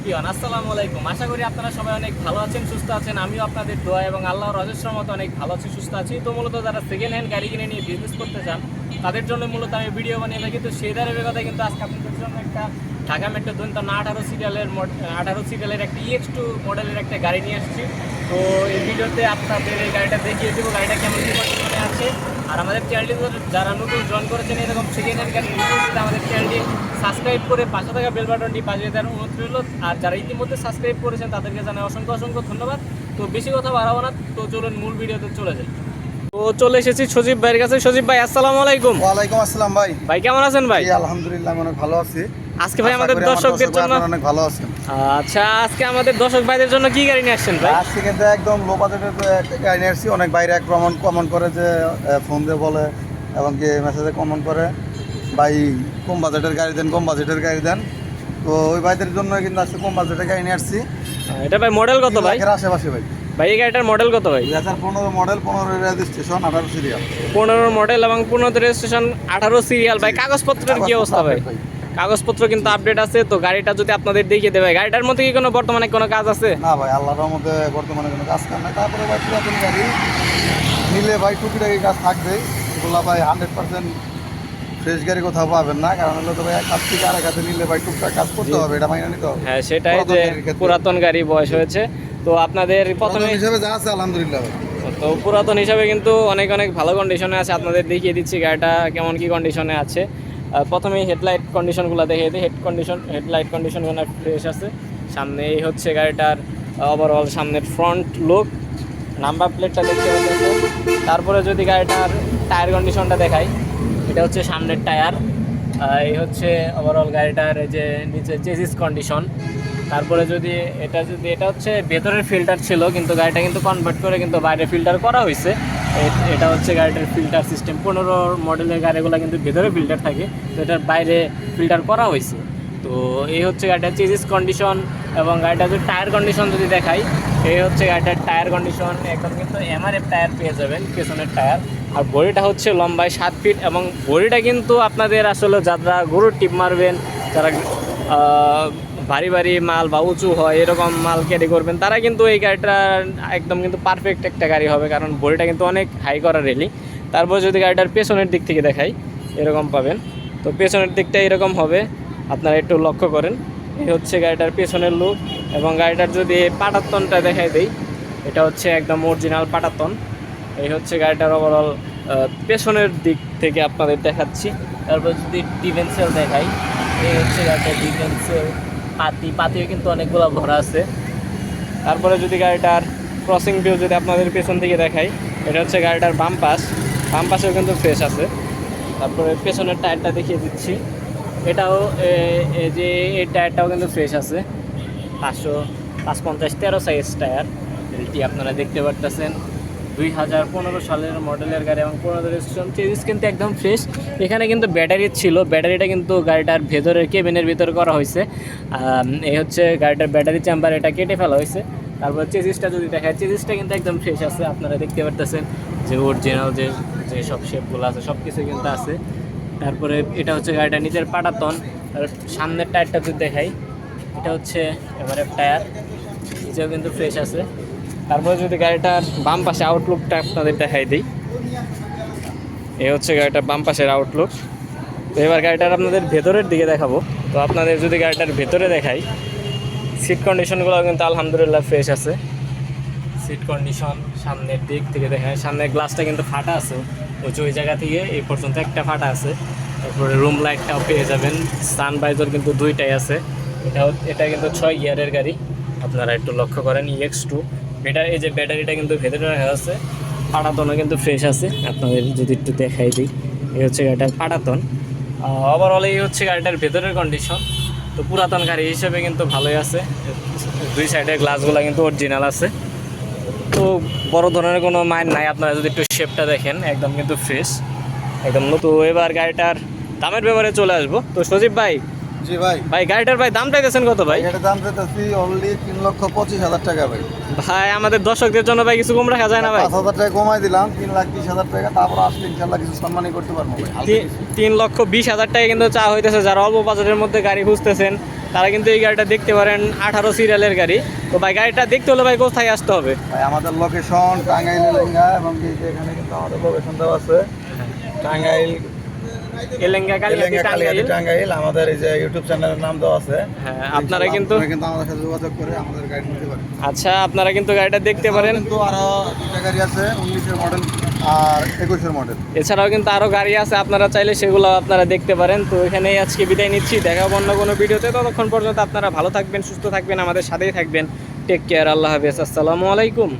Everyone আসসালামু আলাইকুম। আশা করি আপনারা সবাই অনেক ভালো আছেন, সুস্থ আছেন। আমিও আপনাদের দোয়া এবং আল্লাহর অজস্র মতো অনেক ভালো আছি, সুস্থ আছি। তো মূলত যারা সেকেন্ড হ্যান্ড গাড়ি কিনে নিয়ে বিজনেস করতে চান তাদের জন্য মূলত আমি ভিডিও বানিয়ে থাকি। তো সেই ধারে কথা কিন্তু আজকে আপনাদের জন্য একটা ঢাকা মেট্রো ধরুন না আঠারো সিরিয়ালের আঠারো সিরিয়ালের একটা ইএক্স টু মডেলের একটা গাড়ি নিয়ে আসছি। তো এই ভিডিওতে আপনাদের এই গাড়িটা দেখিয়ে দেবো, গাড়িটা কেমন কন্ডিশনে আছে। আর আমাদের চ্যানেলটি যারা নতুন জয়েন করেছেন, এরকম সেকেন্ড হ্যান্ড গাড়ি আমাদের চ্যানেলটি সাবস্ক্রাইব করে পাশে থাকা বেল বাটনটি বাজিয়ে দেওয়ার অনুরোধ আর যারা ইতিমধ্যে সাবস্ক্রাইব করেছেন, তাদেরকে জানাই অসংখ্য অসংখ্য ধন্যবাদ। তো বেশি কথা বাড়াবো না, তো চলুন মূল ভিডিওতে চলে যাই। তো চলে এসেছি সজীব ভাইয়ের কাছে। সজীব ভাই আসসালামু আলাইকুম। ওয়ালাইকুম আসসালাম ভাই। ভাই কেমন আছেন ভাই? আলহামদুলিল্লাহ অনেক ভালো আছি। আজকে ভাই আমাদের দর্শকদের দর্শক জন্য অনেক ভালো আছেন। আচ্ছা আজকে আমাদের দর্শক ভাইদের জন্য কি গাড়ি নিয়ে আসছেন ভাই? আজকে কিন্তু একদম লো বাজেটের গাড়ি নিয়ে আসছি। অনেক বাইরে এক কমন কমন করে যে ফোন দিয়ে বলে এবং কি মেসেজে কমন করে ভাই কম বাজেটের গাড়ি দেন কম বাজেটের গাড়ি দেন। তো ওই ভাইদের জন্য কিন্তু আজকে কম বাজেটের গাড়ি নিয়ে আসছি। এটা ভাই মডেল কত ভাই? আশেপাশে ভাই। ভাই এই গাড়িটার মডেল কত ভাই? হাজার পনেরো মডেল পনেরো রেজিস্ট্রেশন আঠারো সিরিয়াল পনেরো মডেল এবং পনেরো রেজিস্ট্রেশন আঠারো সিরিয়াল ভাই কাগজপত্রের কি অবস্থা ভাই? কাগজপত্র কিন্তু আপডেট আছে তো গাড়িটা যদি আপনাদের দেখিয়ে দেবে গাড়িটার মধ্যে কি কোনো বর্তমানে কোনো কাজ আছে? না ভাই আল্লাহর মধ্যে বর্তমানে কোনো কাজ কাম নাই। তারপরে ভাই পুরাতন গাড়ি নিলে ভাই টুকিটাকি কাজ থাকবে। এগুলো ভাই হান্ড্রেড পার্সেন্ট ফ্রেশ গাড়ি কোথাও পাবেন না কারণ হলো তো ভাই এক হাত থেকে আরেক হাতে নিলে ভাই টুকটাক কাজ করতে হবে এটা মাইনে নিতে হবে। হ্যাঁ সেটাই যে পুরাতন গাড়ি বয়স হয়েছে। তো আপনাদের প্রথমে হিসাবে যা আছে আলহামদুলিল্লাহ তো পুরাতন হিসাবে কিন্তু অনেক অনেক ভালো কন্ডিশনে আছে আপনাদের দেখিয়ে দিচ্ছি গাড়িটা কেমন কি কন্ডিশনে আছে। প্রথমে হেডলাইট কন্ডিশনগুলো দেখিয়ে দিই। হেড কন্ডিশন হেডলাইট কন্ডিশনগুলো ফ্রেশ আছে। সামনে এই হচ্ছে গাড়িটার ওভারঅল সামনের ফ্রন্ট লুক নাম্বার প্লেটটা দেখতে পাচ্ছেন তারপরে যদি গাড়িটার টায়ার কন্ডিশনটা দেখাই এটা হচ্ছে সামনের টায়ার এই হচ্ছে ওভারঅল গাড়িটার এই যে নিচে চেসিস কন্ডিশন তারপরে যদি এটা যদি, এটা হচ্ছে ভেতরের ফিল্টার ছিল, কিন্তু গাড়িটা কিন্তু কনভার্ট করে কিন্তু বাইরে ফিল্টার করা হয়েছে এটা হচ্ছে গাড়িটার ফিল্টার সিস্টেম পনেরো মডেলের গাড়িগুলো কিন্তু ভেতরে ফিল্টার থাকে, তো এটার বাইরে ফিল্টার করা হয়েছে তো এই হচ্ছে গাড়িটার চেজিস কন্ডিশন এবং গাড়িটার যদি টায়ার কন্ডিশন যদি দেখাই, এই হচ্ছে গাড়িটার টায়ার কন্ডিশন এখন কিন্তু এমআরএফ টায়ার পেয়ে যাবেন, পেছনের টায়ার আর বডিটা হচ্ছে লম্বায় সাত ফিট এবং বডিটা কিন্তু আপনাদের আসলে যারা গরুর টিপ মারবেন, যারা ভারী ভারী মাল বা উঁচু হয়, এরকম মাল ক্যারি করবেন, তারা কিন্তু এই গাড়িটা একদম কিন্তু পারফেক্ট একটা গাড়ি হবে, কারণ বডিটা কিন্তু অনেক হাই করা রেলি তারপর যদি গাড়িটার পেছনের দিক থেকে দেখাই, এরকম পাবেন। তো পেছনের দিকটা এরকম হবে, আপনারা একটু লক্ষ্য করেন। এই হচ্ছে গাড়িটার পেছনের লুক এবং গাড়িটার যদি পাটাতনটা দেখাই দেই, এটা হচ্ছে একদম অরিজিনাল পাটাতন। এই হচ্ছে গাড়িটার ওভারঅল পেছনের দিক থেকে আপনাদের দেখাচ্ছি। তারপর যদি ডিফেন্সেল দেখাই, এই হচ্ছে গাড়িটার ডিফেন্সেল পাতি, পাতিও কিন্তু অনেকগুলো ভরা আছে। তারপরে যদি গাড়িটার ক্রসিং ভিউ যদি আপনাদের পেছন থেকে দেখাই, এটা হচ্ছে গাড়িটার বাম পাশ। বাম পাশেও কিন্তু ফ্রেশ আছে। তারপরে পেছনের টায়ারটা দেখিয়ে দিচ্ছি। এটাও যে, এই টায়ারটাও কিন্তু ফ্রেশ আছে। পাঁচশো পাঁচ পঞ্চাশ তেরো সাইজ টায়ার এটি আপনারা দেখতে পারতেছেন। দুই হাজার পনেরো সালের মডেলের গাড়ি এবং পনেরো রেজিস্ট্রেশন কিন্তু একদম ফ্রেশ। এখানে কিন্তু ব্যাটারি ছিল, ব্যাটারিটা কিন্তু গাড়িটার ভেতরের কেবিনের ভিতর করা হয়েছে। এই হচ্ছে গাড়িটার ব্যাটারি চেম্বার, এটা কেটে ফেলা হয়েছে। তারপর চেজিসটা যদি দেখায় চেজিসটা কিন্তু একদম ফ্রেশ আছে, আপনারা দেখতে পারতেছেন যে অরিজিনাল যে যে সব শেপগুলো আছে সব কিছু কিন্তু আছে। তারপরে এটা হচ্ছে গাড়িটা নিজের পাটাতন, আর সামনের টায়ারটা যদি দেখাই, এটা হচ্ছে এবারে টায়ার নিজেও কিন্তু ফ্রেশ আছে। তারপরে যদি গাড়িটার বাম পাশে আউটলুকটা আপনাদের দেখাই দিই। এ হচ্ছে গাড়িটার বাম পাশের আউটলুক তো এবার গাড়িটার আপনাদের ভেতরের দিকে দেখাবো। তো আপনাদের যদি গাড়িটার ভেতরে দেখাই সিট কন্ডিশনগুলো কিন্তু আলহামদুলিল্লাহ ফ্রেশ আছে। সিট কন্ডিশন সামনের দিক থেকে দেখায়, সামনের গ্লাসটা কিন্তু ফাটা আছে। উঁচু ওই জায়গা থেকে এই পর্যন্ত একটা ফাটা আছে। তারপরে রুম লাইটটাও পেয়ে যাবেন। সান বাইজর কিন্তু দুইটাই আছে। এটাও এটা কিন্তু ছয় গিয়ারের গাড়ি। আপনারা একটু লক্ষ্য করেন ইএক্স টু এটা এই যে ব্যাটারিটা কিন্তু ভেতরে রাখা আছে, পাটাতনও কিন্তু ফ্রেশ আছে, আপনাদের যদি একটু দেখাই দিই, এই হচ্ছে গাড়িটার পাটাতন। ওভারঅল এই হচ্ছে গাড়িটার ভেতরের কন্ডিশন তো পুরাতন গাড়ি হিসেবে কিন্তু ভালোই আছে, দুই সাইডের গ্লাসগুলো কিন্তু অরিজিনাল আছে। তো বড় ধরনের কোনো মাইন নাই, আপনারা যদি একটু শেপটা দেখেন, একদম কিন্তু ফ্রেশ একদম নতুন। এবার গাড়িটার দামের ব্যাপারে চলে আসব। তো সজীব ভাই জি ভাই। ভাই গাড়িটার ভাই দাম চাইতেছেন কত ভাই? এটার দাম চাইতেছি অনলি তিন লক্ষ পঁচিশ হাজার টাকা ভাই। ভাই আমাদের দর্শকদের জন্য ভাই কিছু কম রাখা যায় না ভাই। পাঁচ হাজার টাকা কমাই দিলাম তিন লাখ বিশ হাজার টাকা তারপর আসলে ইনশাল্লাহ কিছু সম্মানই করতে পারব তিন লক্ষ বিশ হাজার টাকা কিন্তু চা হইতেছে যারা অল্প বাজারের মধ্যে গাড়ি খুঁজতেছেন তারা কিন্তু এই গাড়িটা দেখতে পারেন আঠারো সিরিয়ালের গাড়ি। তো ভাই গাড়িটা দেখতে হলে ভাই কোথায় আসতে হবে? ভাই আমাদের লোকেশন টাঙ্গাইল লেঙ্গা এবং এখানে কিন্তু আমাদের লোকেশন দেওয়া আছে। টাঙ্গাইল টাঙ্গাইল টাঙ্গাইল আমাদের এই যে ইউটিউব চ্যানেলের নাম দেওয়া আছে। হ্যাঁ আপনারা কিন্তু কিন্তু আমাদের সাথে যোগাযোগ করে আমাদের গাড়ি নিতে পারেন। আচ্ছা আপনারা কিন্তু গাড়িটা দেখতে পারেন। কিন্তু আরও দুটা গাড়ি আছে উনিশের মডেল আর একুশের মডেল এছাড়াও কিন্তু আরও গাড়ি আছে আপনারা চাইলে সেগুলো আপনারা দেখতে পারেন। তো এখানেই আজকে বিদায় নিচ্ছি। দেখা অন্য কোনো ভিডিওতে। ততক্ষণ পর্যন্ত আপনারা ভালো থাকবেন সুস্থ থাকবেন আমাদের সাথেই থাকবেন। টেক কেয়ার আল্লাহ হাফেজ। আসসালামু আলাইকুম।